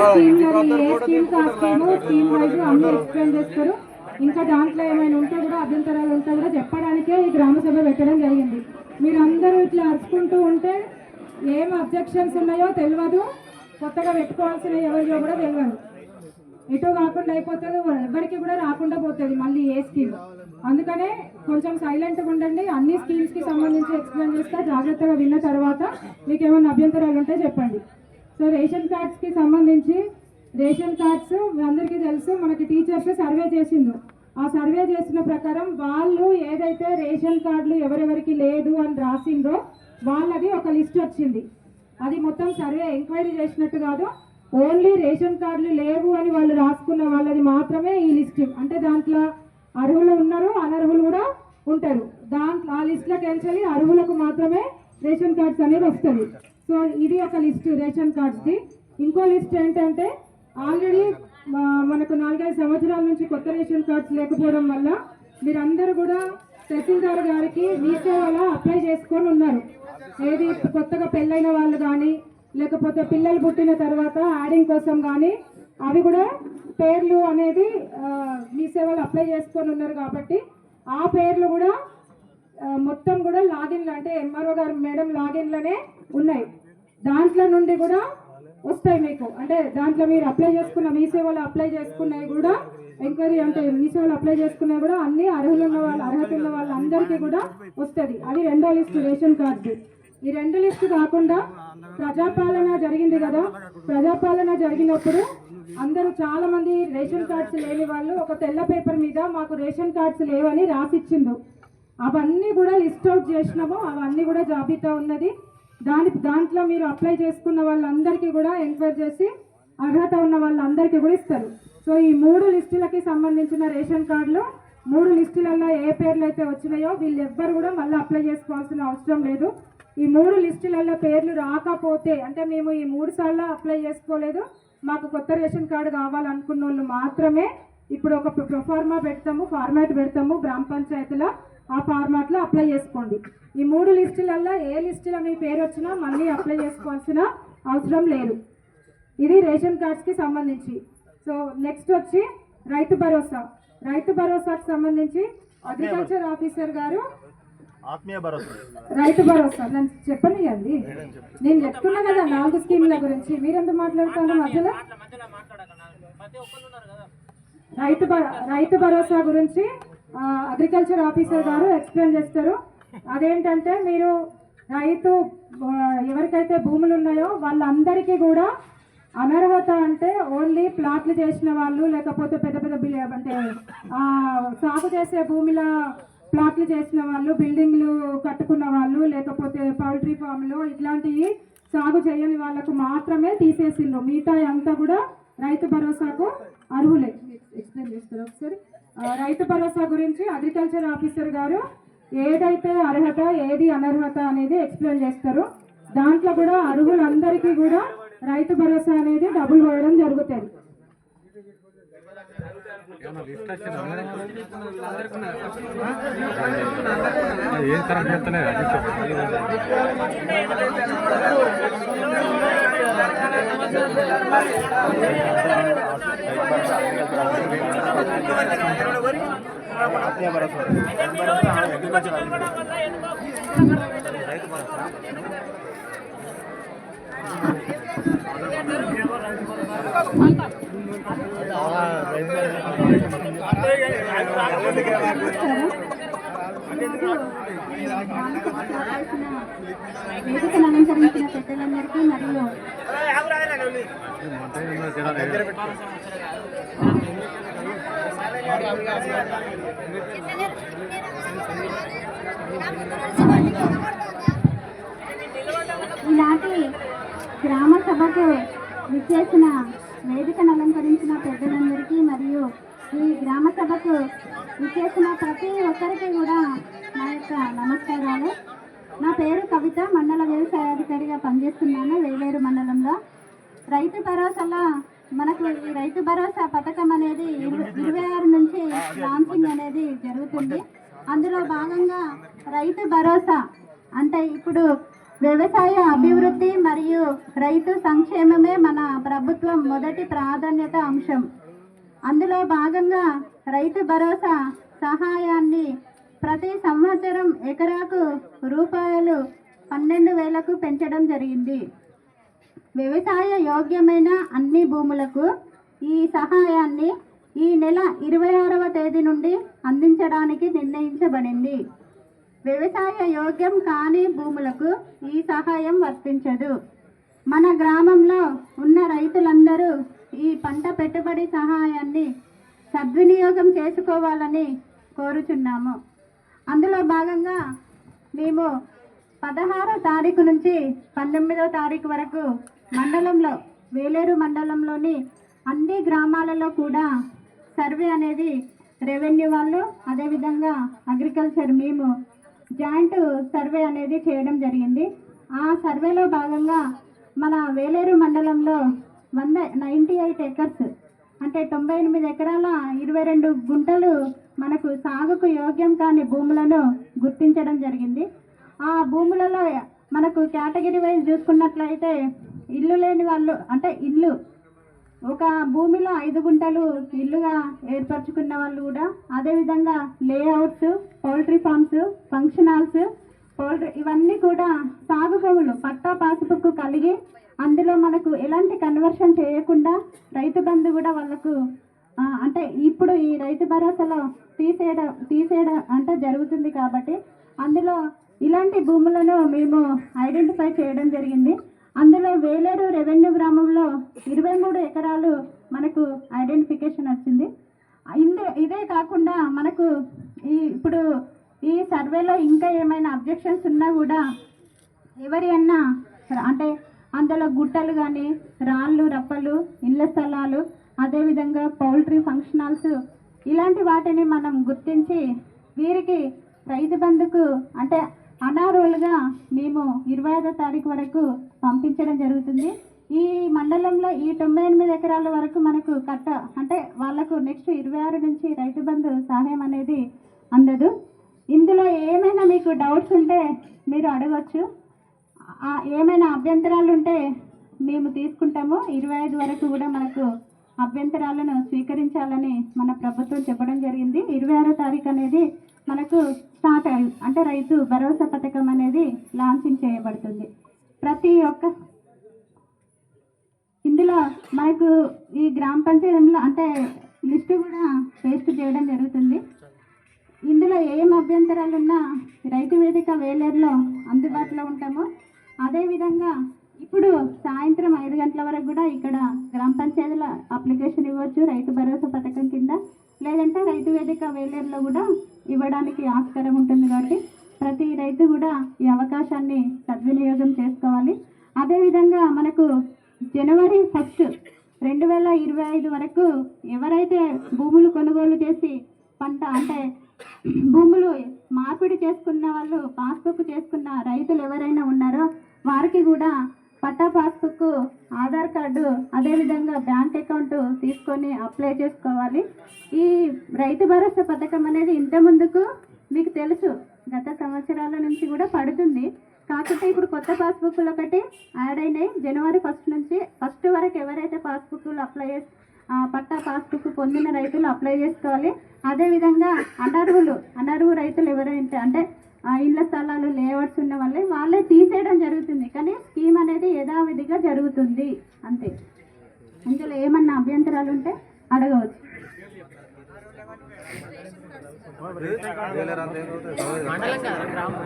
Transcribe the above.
ఏ scheme ఆ scheme scheme wise అన్ని explain చేస్తారు. ఇంకా దాంట్లో ఏమైనా ఉంటే కూడా అభ్యంతరాలు ఉంటే కూడా చెప్పడానికే ఈ గ్రామ సభ పెట్టడం జరిగింది. మీరు అందరూ ఇట్లా అరుచుకుంటూ ఉంటే ఏం అబ్జెక్షన్స్ ఉన్నాయో తెలియదు కొత్తగా పెట్టుకోవాల్సిన ఎవరిలో కూడా తెలియదు ఎటు కాకుండా అయిపోతుంది ఎవరికి కూడా రాకుండా పోతుంది మళ్ళీ ఏ స్కీమ్. అందుకనే కొంచెం సైలెంట్గా ఉండండి. అన్ని స్కీమ్స్కి సంబంధించి ఎక్స్ప్లెయిన్ చేస్తా జాగ్రత్తగా విన్న తర్వాత మీకు ఏమైనా అభ్యంతరాలు ఉంటే చెప్పండి. సో రేషన్ కార్డ్స్కి సంబంధించి రేషన్ కార్డ్స్ అందరికీ తెలుసు మనకి టీచర్స్ సర్వే చేసిండు ఆ సర్వే చేసిన ప్రకారం వాళ్ళు ఏదైతే రేషన్ కార్డులు ఎవరెవరికి లేదు అని రాసిండ్రో వాళ్ళది ఒక లిస్ట్ వచ్చింది. అది మొత్తం సర్వే ఎంక్వైరీ చేసినట్టు కాదు ఓన్లీ రేషన్ కార్డులు లేవు అని వాళ్ళు రాసుకున్న వాళ్ళది మాత్రమే ఈ లిస్ట్. అంటే దాంట్లో అర్హులు ఉన్నారు అనర్హులు కూడా ఉంటారు. దాంట్లో ఆ లిస్ట్లోకి వెళ్ళి అర్హులకు మాత్రమే రేషన్ కార్డ్స్ అనేది వస్తుంది సో ఇది ఒక లిస్ట్ రేషన్ కార్డ్స్ది. ఇంకో లిస్ట్ ఏంటంటే ఆల్రెడీ మనకు నాలుగైదు సంవత్సరాల నుంచి కొత్త రేషన్ కార్డ్స్ లేకపోవడం వల్ల మీరందరూ కూడా తహసీల్దార్ గారికి మీ సేవలో అప్లై చేసుకొని ఉన్నారు. ఏది కొత్తగా పెళ్ళైన వాళ్ళు కానీ లేకపోతే పిల్లలు పుట్టిన తర్వాత యాడింగ్ కోసం కానీ అవి కూడా పేర్లు అనేది మీ సేవలో అప్లై చేసుకొని ఉన్నారు కాబట్టి ఆ పేర్లు కూడా మొత్తం కూడా లాగిన్లు అంటే ఎంఆర్ఓ గారు మేడం లాగిన్లనే ఉన్నాయి. దాంట్లో నుండి కూడా వస్తాయి మీకు. అంటే దాంట్లో మీరు అప్లై చేసుకున్న మీ సేవలో అప్లై చేసుకున్నవి కూడా ఎంక్వైరీ అంటే మీ సేవలు అప్లై చేసుకున్నవి కూడా అన్ని అర్హులు ఉన్న వాళ్ళు అర్హత ఉన్న వాళ్ళందరికీ కూడా వస్తుంది. అది రెండో లిస్ట్ రేషన్ కార్డు ఈ రెండు లిస్టు కాకుండా ప్రజాపాలన జరిగింది కదా. ప్రజాపాలన జరిగినప్పుడు అందరూ చాలా మంది రేషన్ కార్డ్స్ లేని వాళ్ళు ఒక తెల్ల పేపర్ మీద మాకు రేషన్ కార్డ్స్ లేవని రాసిచ్చిండ్రు. అవన్నీ కూడా లిస్ట్ అవుట్ చేసినాము అవన్నీ కూడా జాబితా ఉన్నది దాని దాంట్లో మీరు అప్లై చేసుకున్న వాళ్ళందరికీ కూడా ఎంక్వైరీ చేసి అర్హత ఉన్న వాళ్ళందరికీ కూడా ఇస్తారు సో ఈ మూడు లిస్టులకి సంబంధించిన రేషన్ కార్డులు మూడు లిస్టులలో ఏ పేర్లు అయితే వచ్చినాయో వీళ్ళెవ్వరు కూడా మళ్ళీ అప్లై చేసుకోవాల్సిన అవసరం లేదు ఈ మూడు లిస్టులలో పేర్లు రాకపోతే అంటే మేము ఈ మూడు సార్లు అప్లై చేసుకోలేదు మాకు కొత్త రేషన్ కార్డు కావాలనుకున్న వాళ్ళు మాత్రమే ఇప్పుడు ఒక ప్రొఫార్మా పెడతాము ఫార్మాట్ పెడతాము గ్రామ పంచాయతీలో ఆ ఫార్మాట్లో అప్లై చేసుకోండి. ఈ మూడు లిస్టులలో ఏ లిస్టులో మీ పేరు వచ్చినా మళ్ళీ అప్లై చేసుకోవాల్సిన అవసరం లేదు. ఇది రేషన్ కార్డ్స్కి సంబంధించి. సో నెక్స్ట్ వచ్చి రైతు భరోసా. రైతు భరోసాకు సంబంధించి అగ్రికల్చర్ ఆఫీసర్ గారు ఆత్మీయ భరోసా. రైతు భరోసా. నన్ను చెప్పండి అండి. నేను చెప్తున్నా కదా నాలుగు స్కీముల గురించి. మీరెందుకు మాట్లాడుతున్నారు మధ్యలో? రైతు రైతు భరోసా గురించి అగ్రికల్చర్ ఆఫీసర్ గారు ఎక్స్ప్లెయిన్ చేస్తారు. అదేంటంటే మీరు రైతు ఎవరికైతే భూములు ఉన్నాయో వాళ్ళందరికీ కూడా అనర్హత అంటే ఓన్లీ ప్లాట్లు చేసిన వాళ్ళు లేకపోతే పెద్ద పెద్ద బిల్ అంటే సాగు చేసే భూమిలో ప్లాట్లు చేసిన వాళ్ళు బిల్డింగ్లు కట్టుకున్న వాళ్ళు లేకపోతే పౌల్ట్రీ ఫామ్లు ఇట్లాంటివి సాగు చేయని వాళ్ళకు మాత్రమే తీసేసిండ్రు. మిగతా అంతా కూడా రైతు భరోసాకు అర్హులే. ఎక్స్ప్లెయిన్ చేస్తారు ఒకసారి? రైతు భరోసా గురించి అగ్రికల్చర్ ఆఫీసర్ గారు ఏదైతే అర్హత ఏది అనర్హత అనేది ఎక్స్ప్లెయిన్ చేస్తారు. దాంట్లో కూడా అర్హులందరికీ కూడా రైతు భరోసా అనేది డబ్బులు పోయడం జరుగుతుంది. ఏం కరెక్ట్ చెప్తలేదు ఆత్మీయ భరోసా రైతు భరోసా అగ్రికల్చర్ రైతు భరోసా వేదికను అలంకరించిన పెద్దలందరికీ మరియు ఈనాటి గ్రామ సభకు విచ్చేసిన వేదికను అలంకరించిన పెద్దలందరికీ మరియు ఈ గ్రామ సభకు విచ్చేసిన ప్రతి ఒక్కరికి కూడా నమస్కారాలు. నా పేరు కవిత మండల వ్యవసాయాధికారిగా పనిచేస్తున్నాను వేవేరు మండలంలో. రైతు భరోసాలో మనకు ఈ రైతు భరోసా పథకం అనేది ఇరవై ఆరు నుంచి లాంచింగ్ అనేది జరుగుతుంది. అందులో భాగంగా రైతు భరోసా అంటే ఇప్పుడు వ్యవసాయ అభివృద్ధి మరియు రైతు సంక్షేమమే మన ప్రభుత్వం మొదటి ప్రాధాన్యత అంశం. అందులో భాగంగా రైతు భరోసా సహాయాన్ని ప్రతి సంవత్సరం ఎకరాకు రూపాయలు పన్నెండు వేలకు పెంచడం జరిగింది. వ్యవసాయ యోగ్యమైన అన్ని భూములకు ఈ సహాయాన్ని ఈ నెల ఇరవై ఆరవ తేదీ నుండి అందించడానికి నిర్ణయించబడింది. వ్యవసాయ యోగ్యం కాని భూములకు ఈ సహాయం వర్తించదు. మన గ్రామంలో ఉన్న రైతులందరూ ఈ పంట పెట్టుబడి సహాయాన్ని సద్వినియోగం చేసుకోవాలని కోరుచున్నాము. అందులో భాగంగా మేము పదహారో తారీఖు నుంచి పంతొమ్మిదో తారీఖు వరకు మండలంలో వేలేరు మండలంలోని అన్ని గ్రామాలలో కూడా సర్వే అనేది రెవెన్యూ వాళ్ళు అదేవిధంగా అగ్రికల్చర్ మేము జాయింట్ సర్వే అనేది చేయడం జరిగింది. ఆ సర్వేలో భాగంగా మన వేలేరు మండలంలో వంద నైంటీ ఎయిట్ ఎకర్స్ అంటే తొంభై ఎనిమిది ఎకరాల ఇరవై రెండు గుంటలు మనకు సాగుకు యోగ్యం కాని భూములను గుర్తించడం జరిగింది. ఆ భూములలో మనకు కేటగిరీ వైజ్ చూసుకున్నట్లయితే ఇల్లు లేని వాళ్ళు అంటే ఇల్లు ఒక భూమిలో ఐదు గుంటలు ఇల్లుగా ఏర్పరచుకున్న వాళ్ళు కూడా అదేవిధంగా layouts poultry farms function halls poultry ఇవన్నీ కూడా సాగు భూములు పట్టా పాసుబుక్ కలిగి అందులో మనకు ఎలాంటి కన్వర్షన్ చేయకుండా రైతు బంధు కూడా వాళ్ళకు అంటే ఇప్పుడు ఈ రైతు భరోసాలో తీసేయడం తీసేయడం అంటే జరుగుతుంది కాబట్టి అందులో ఇలాంటి భూములను మేము ఐడెంటిఫై చేయడం జరిగింది. అందులో వేలేరు రెవెన్యూ గ్రామంలో ఇరవై మూడు ఎకరాలు మనకు ఐడెంటిఫికేషన్ వచ్చింది. ఇందు ఇదే కాకుండా మనకు ఈ ఇప్పుడు ఈ సర్వేలో ఇంకా ఏమైనా అబ్జెక్షన్స్ ఉన్నా కూడా ఎవరి అన్నా అంటే అందులో గుట్టలు కానీ రాళ్ళు రప్పలు ఇళ్ళ స్థలాలు అదేవిధంగా పౌల్ట్రీ ఫంక్షన్ హాల్స్ ఇలాంటి వాటిని మనం గుర్తించి వీరికి రైతు బంధుకు అంటే అనారోలుగా మేము ఇరవై ఐదో తారీఖు వరకు పంపించడం జరుగుతుంది. ఈ మండలంలో ఈ తొంభై ఎనిమిది ఎకరాల వరకు మనకు కట్ట అంటే వాళ్ళకు నెక్స్ట్ ఇరవై ఆరు నుంచి రైతు బంధు సహాయం అనేది అందదు. ఇందులో ఏమైనా మీకు డౌట్స్ ఉంటే మీరు అడగచ్చు. ఏమైనా అభ్యంతరాలు ఉంటే మేము తీసుకుంటాము. ఇరవై ఐదు వరకు కూడా మనకు అభ్యంతరాలను స్వీకరించాలని మన ప్రభుత్వం చెప్పడం జరిగింది. ఇరవై ఆరో తారీఖు అనేది మనకు స్టార్ట్ అంటే రైతు భరోసా పథకం అనేది లాంచింగ్ చేయబడుతుంది. ప్రతి ఒక్క ఇందులో మనకు ఈ గ్రామ పంచాయతీలో అంటే లిస్టు కూడా పేస్ట్ చేయడం జరుగుతుంది. ఇందులో ఏం అభ్యంతరాలున్నా రైతు వేదిక వేలేరులో అందుబాటులో ఉంటాము. అదేవిధంగా ఇప్పుడు సాయంత్రం ఐదు గంటల వరకు కూడా ఇక్కడ గ్రామ పంచాయతీల అప్లికేషన్ ఇవ్వచ్చు రైతు భరోసా పథకం కింద. లేదంటే రైతు వేదిక వేలేరులో కూడా ఇవ్వడానికి ఆస్కారం ఉంటుంది కాబట్టి ప్రతి రైతు కూడా ఈ అవకాశాన్ని సద్వినియోగం చేసుకోవాలి. అదేవిధంగా మనకు జనవరి ఫస్ట్ రెండు వేల ఇరవై ఐదు వరకు ఎవరైతే భూములు కొనుగోలు చేసి పంట అంటే భూములు మార్పిడి చేసుకున్న వాళ్ళు పాస్బుక్ చేసుకున్న రైతులు ఎవరైనా ఉన్నారో వారికి కూడా పట్టా పాస్బుక్ ఆధార్ కార్డు అదేవిధంగా బ్యాంక్ అకౌంట్ తీసుకొని అప్లై చేసుకోవాలి. ఈ రైతు భరోసా పథకం అనేది ఇంత ముందుకు మీకు తెలుసు గత సంవత్సరాల నుంచి కూడా పడుతుంది. కాకపోతే ఇప్పుడు కొత్త పాస్బుక్లు ఒకటి యాడ్ అయినాయి. జనవరి ఫస్ట్ నుంచి ఫస్ట్ వరకు ఎవరైతే పాస్బుక్లు అప్లై చేసి ఆ, పట్టా పాస్బుక్ పొందిన రైతులు అప్లై చేసుకోవాలి. అదేవిధంగా అనర్హులు అనర్హు రైతులు ఎవరైతే అంటే ఇళ్ళ స్థలాలు లేఅవుట్స్ ఉన్న వాళ్ళే వాళ్ళే తీసేయడం జరుగుతుంది. కానీ స్కీమ్ అనేది యథావిధిగా జరుగుతుంది. అంతే. ఇందులో ఏమన్నా అభ్యంతరాలు ఉంటే అడగవచ్చు.